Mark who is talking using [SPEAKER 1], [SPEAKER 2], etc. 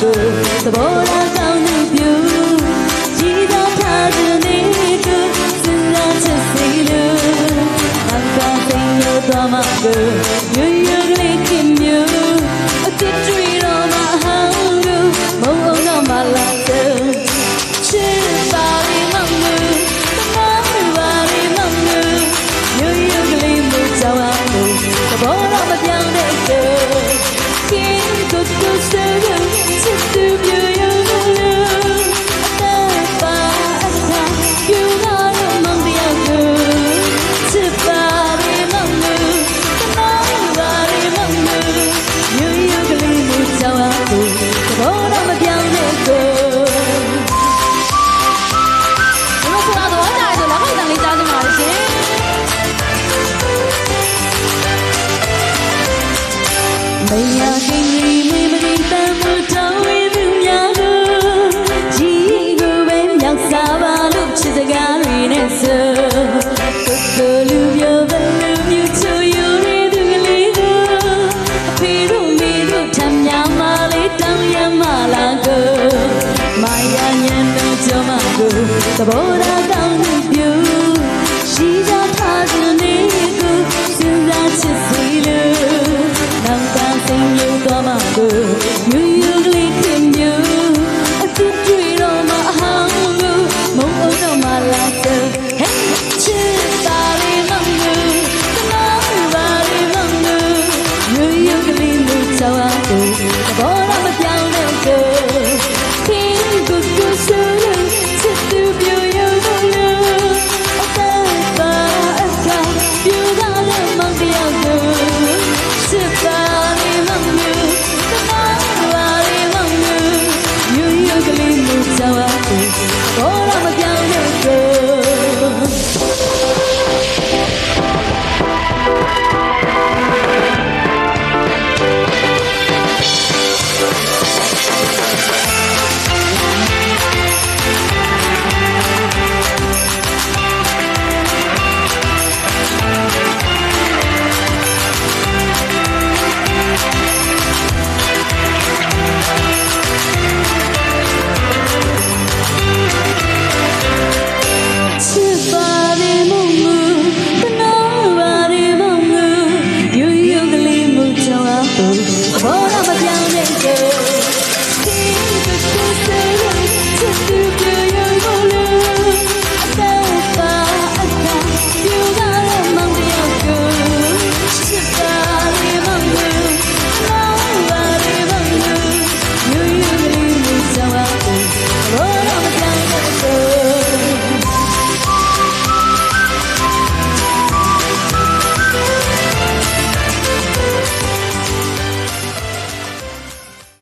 [SPEAKER 1] ကိုသဘောထားကောင်းသူပြုရည်တော်ထားသူနေကိုစဉ်းစားချက်စီလို့ဘာသာသိရတော့မှာကို you you သဘောထားကောင်းသူပြု